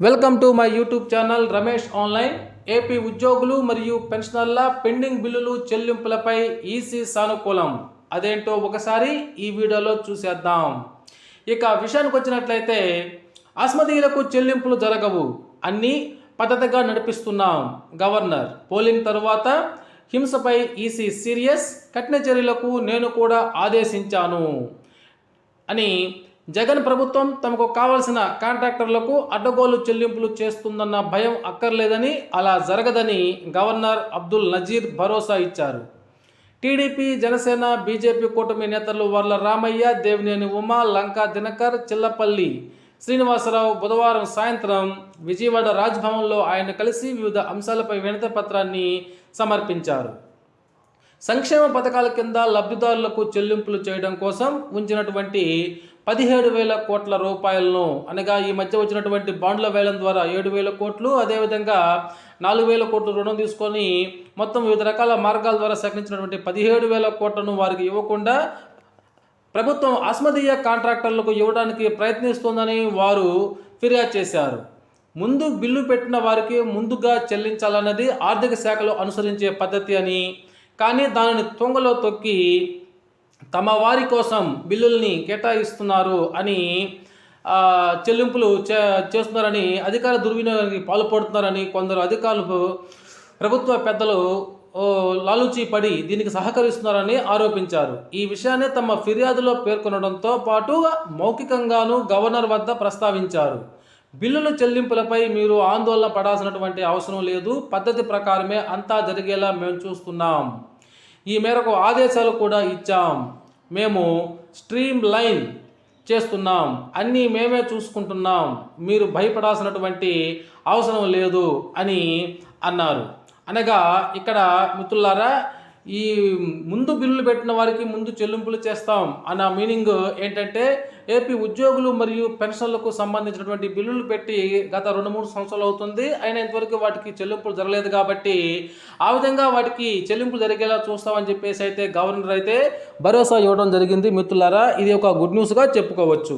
Welcome to my YouTube channel Ramesh online AP ఉద్యోగులు మరియు పెన్షనర్ల pending బిల్లులు చెల్లింపులపై ఈసీ సానుకూలం. అదేంటో ఒకసారి ఈ వీడియోలో చూసేద్దాం. ఇక విషయానికి వచ్చినట్లయితే అస్మదీయులకు చెల్లింపులు జరగవు. అన్నీ పద్ధతిగా నడిపిస్తున్నాం. గవర్నర్ పోలింగ్ తరువాత హింసపై ఈసీ సీరియస్ కఠిన చర్యలకు నేను కూడా ఆదేశించాను. అని జగన్ ప్రభుత్వం తమకు కావలసిన కాంట్రాక్టర్లకు అడ్డగోలు చెల్లింపులు చేస్తుందన్న భయం అక్కర్లేదని అలా జరగదని గవర్నర్ అబ్దుల్ నజీర్ భరోసా ఇచ్చారు. టీడీపీ జనసేన బీజేపీ కూటమి నేతలు వర్ల రామయ్య దేవినేని ఉమా లంకా దినకర్ చిల్లపల్లి శ్రీనివాసరావు బుధవారం సాయంత్రం విజయవాడ రాజ్భవన్లో ఆయన కలిసి వివిధ అంశాలపై వినతి పత్రాన్ని సమర్పించారు. సంక్షేమ పథకాల కింద లబ్ధిదారులకు చెల్లింపులు చేయడం కోసం ఉంచినటువంటి పదిహేడు వేల కోట్ల రూపాయలను అనగా ఈ మధ్య వచ్చినటువంటి బాండ్ల వేలం ద్వారా ఏడు వేల కోట్లు అదేవిధంగా నాలుగు వేల కోట్లు రుణం తీసుకొని మొత్తం వివిధ రకాల మార్గాల ద్వారా సేకరించినటువంటి పదిహేడు వేల కోట్లను వారికి ఇవ్వకుండా ప్రభుత్వం అస్మదీయ కాంట్రాక్టర్లకు ఇవ్వడానికి ప్రయత్నిస్తోందని వారు ఫిర్యాదు చేశారు. ముందు బిల్లు పెట్టిన వారికి ముందుగా చెల్లించాలన్నది ఆర్థిక శాఖలో అనుసరించే పద్ధతి అని కానీ దానిని తొంగలో తొక్కి తమ వారి కోసం బిల్లుల్ని కేటాయిస్తున్నారు అని చెల్లింపులు చే చేస్తున్నారని అధికార దుర్వినియోగానికి పాల్పడుతున్నారని కొందరు అధికారులు ప్రభుత్వ పెద్దలు లాలుచి పడి దీనికి సహకరిస్తున్నారని ఆరోపించారు. ఈ విషయాన్ని తమ ఫిర్యాదులో పేర్కొనడంతో పాటు మౌఖికంగాను గవర్నర్ వద్ద ప్రస్తావించారు. బిల్లుల చెల్లింపులపై మీరు ఆందోళన పడాల్సినటువంటి అవసరం లేదు. పద్ధతి ప్రకారమే అంతా జరిగేలా మేము చూస్తున్నాం. ఈ మేరకు ఆదేశాలు కూడా ఇచ్చాం. మేము స్ట్రీమ్ లైన్ చేస్తున్నాం. అన్నీ మేమే చూసుకుంటున్నాం. మీరు భయపడాల్సినటువంటి అవసరం లేదు అని అన్నారు. అనగా ఇక్కడ మిత్రులారా ఈ ముందు బిల్లులు పెట్టిన వారికి ముందు చెల్లింపులు చేస్తాం అన్న మీనింగ్ ఏంటంటే ఏపీ ఉద్యోగులు మరియు పెన్షన్లకు సంబంధించినటువంటి బిల్లులు పెట్టి గత రెండు మూడు సంవత్సరాలు అవుతుంది. అయినా ఇంతవరకు వాటికి చెల్లింపులు జరగలేదు కాబట్టి ఆ విధంగా వాటికి చెల్లింపులు జరిగేలా చూస్తామని చెప్పేసి అయితే గవర్నర్ అయితే భరోసా ఇవ్వడం జరిగింది మిత్రులారా. ఇది ఒక గుడ్ న్యూస్గా చెప్పుకోవచ్చు.